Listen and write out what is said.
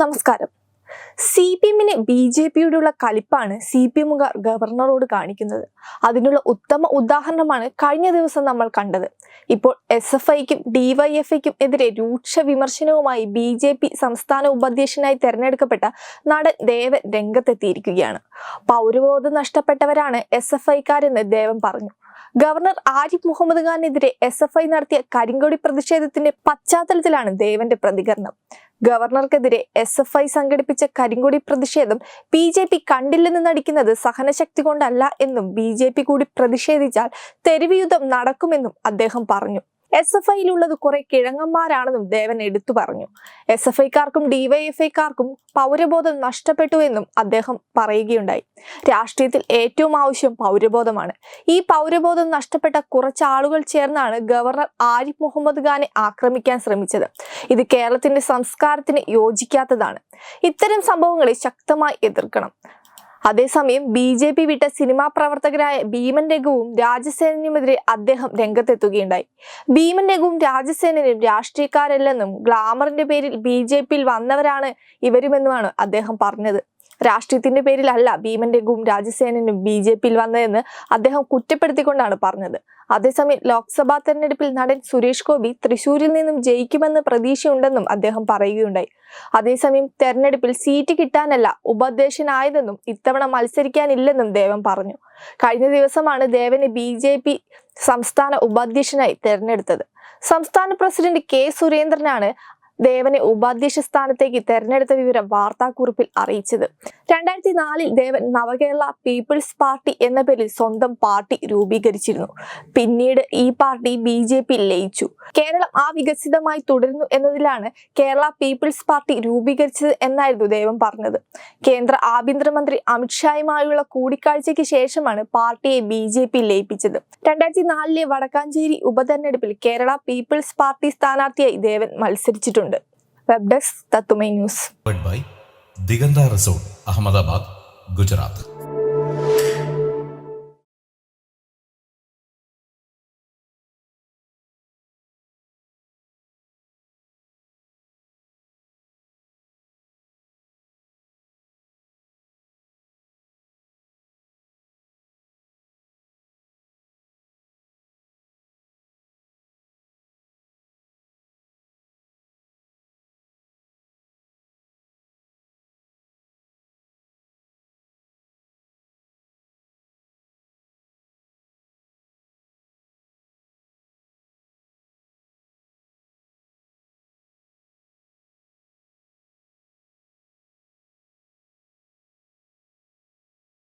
നമസ്കാരം. C P എമ്മിന് B J പിയോടുള്ള കലിപ്പാണ് സി പി എമ്മുകാർ ഗവർണറോട് കാണിക്കുന്നത്. അതിനുള്ള ഉത്തമ ഉദാഹരണമാണ് കഴിഞ്ഞ ദിവസം നമ്മൾ കണ്ടത്. ഇപ്പോൾ എസ് എഫ് ഐക്കും ഡിവൈഎഫ്ഐക്കും എതിരെ രൂക്ഷ വിമർശനവുമായി ബി ജെ പി സംസ്ഥാന ഉപാധ്യക്ഷനായി തെരഞ്ഞെടുക്കപ്പെട്ട നടൻ ദേവൻ രംഗത്തെത്തിയിരിക്കുകയാണ്. പൗരബോധം നഷ്ടപ്പെട്ടവരാണ് എസ് എഫ് ഐക്കാരെന്ന് ദേവൻ പറഞ്ഞു. ഗവർണർ ആരിഫ് മുഹമ്മദ് ഖാനെതിരെ എസ് എഫ് ഐ നടത്തിയ കരിങ്കൊടി പ്രതിഷേധത്തിന്റെ പശ്ചാത്തലത്തിലാണ് ദേവന്റെ പ്രതികരണം. ഗവർണർക്കെതിരെ എസ് എഫ് ഐ സംഘടിപ്പിച്ച കരിങ്കൊടി പ്രതിഷേധം ബി ജെ പി കണ്ടില്ലെന്ന് നടിക്കുന്നത് സഹനശക്തി കൊണ്ടല്ല എന്നും ബി ജെ പി കൂടി പ്രതിഷേധിച്ചാൽ തെരുവ് യുദ്ധം നടക്കുമെന്നും അദ്ദേഹം പറഞ്ഞു. എസ് എഫ് ഐയിലുള്ളത് കുറെ കിഴങ്ങന്മാരാണെന്നും ദേവൻ എടുത്തു പറഞ്ഞു. എസ് എഫ് ഐക്കാർക്കും ഡിവൈഎഫ്ഐക്കാർക്കും പൗരബോധം നഷ്ടപ്പെട്ടു എന്നും അദ്ദേഹം പറയുകയുണ്ടായി. രാഷ്ട്രീയത്തിൽ ഏറ്റവും ആവശ്യം പൗരബോധമാണ്. ഈ പൗരബോധം നഷ്ടപ്പെട്ട കുറച്ച് ആളുകൾ ചേർന്നാണ് ഗവർണർ ആരിഫ് മുഹമ്മദ് ഖാനെ ആക്രമിക്കാൻ ശ്രമിച്ചത്. ഇത് കേരളത്തിന്റെ സംസ്കാരത്തിന് യോജിക്കാത്തതാണ്. ഇത്തരം സംഭവങ്ങളെ ശക്തമായി എതിർക്കണം. അതേസമയം ബി ജെ പി വിട്ട സിനിമാ പ്രവർത്തകരായ ഭീമൻ രഘുവും രാജസേനനുമെതിരെ അദ്ദേഹം രംഗത്തെത്തുകയുണ്ടായി. ഭീമൻ രഘുവും രാജസേനനും രാഷ്ട്രീയക്കാരല്ലെന്നും ഗ്ലാമറിന്റെ പേരിൽ ബി ജെ പിയിൽ വന്നവരാണ് ഇവരുമെന്നുമാണ് അദ്ദേഹം പറഞ്ഞത്. രാഷ്ട്രീയത്തിന്റെ പേരിലല്ല ഭീമന്റെ ഗും രാജസേനനും ബി ജെ പിയിൽ വന്നതെന്ന് അദ്ദേഹം കുറ്റപ്പെടുത്തിക്കൊണ്ടാണ് പറഞ്ഞത്. അതേസമയം ലോക്സഭാ തെരഞ്ഞെടുപ്പിൽ നടൻ സുരേഷ് ഗോപി തൃശൂരിൽ നിന്നും ജയിക്കുമെന്ന് പ്രതീക്ഷയുണ്ടെന്നും അദ്ദേഹം പറയുകയുണ്ടായി. അതേസമയം തെരഞ്ഞെടുപ്പിൽ സീറ്റ് കിട്ടാനല്ല ഉപാധ്യക്ഷനായതെന്നും ഇത്തവണ മത്സരിക്കാനില്ലെന്നും ദേവൻ പറഞ്ഞു. കഴിഞ്ഞ ദിവസമാണ് ദേവനെ ബി ജെ പി സംസ്ഥാന ഉപാധ്യക്ഷനായി തെരഞ്ഞെടുത്തത്. സംസ്ഥാന പ്രസിഡന്റ് കെ സുരേന്ദ്രനാണ് ദേവനെ ഉപാധ്യക്ഷ സ്ഥാനത്തേക്ക് തെരഞ്ഞെടുത്ത വിവരം വാർത്താക്കുറിപ്പിൽ അറിയിച്ചത്. രണ്ടായിരത്തി നാലിൽ ദേവൻ നവകേരള പീപ്പിൾസ് പാർട്ടി എന്ന പേരിൽ സ്വന്തം പാർട്ടി രൂപീകരിച്ചിരുന്നു. പിന്നീട് ഈ പാർട്ടി ബി ജെ പി ലയിച്ചു. കേരളം ആ വികസിതമായി തുടരുന്നു എന്നതിലാണ് കേരള പീപ്പിൾസ് പാർട്ടി രൂപീകരിച്ചത് എന്നായിരുന്നു ദേവൻ പറഞ്ഞത്. കേന്ദ്ര ആഭ്യന്തരമന്ത്രി അമിത്ഷായുമായുള്ള കൂടിക്കാഴ്ചയ്ക്ക് ശേഷമാണ് പാർട്ടിയെ ബി ജെ പി ലയിപ്പിച്ചത്. രണ്ടായിരത്തി നാലിലെ വടക്കാഞ്ചേരി ഉപതെരഞ്ഞെടുപ്പിൽ കേരള പീപ്പിൾസ് പാർട്ടി സ്ഥാനാർത്ഥിയായി ദേവൻ മത്സരിച്ചിട്ടുണ്ട്. വെബ് ഡെസ്ക് തത്തുമൈ news powered by Diganta Resort, Ahmedabad, Gujarat.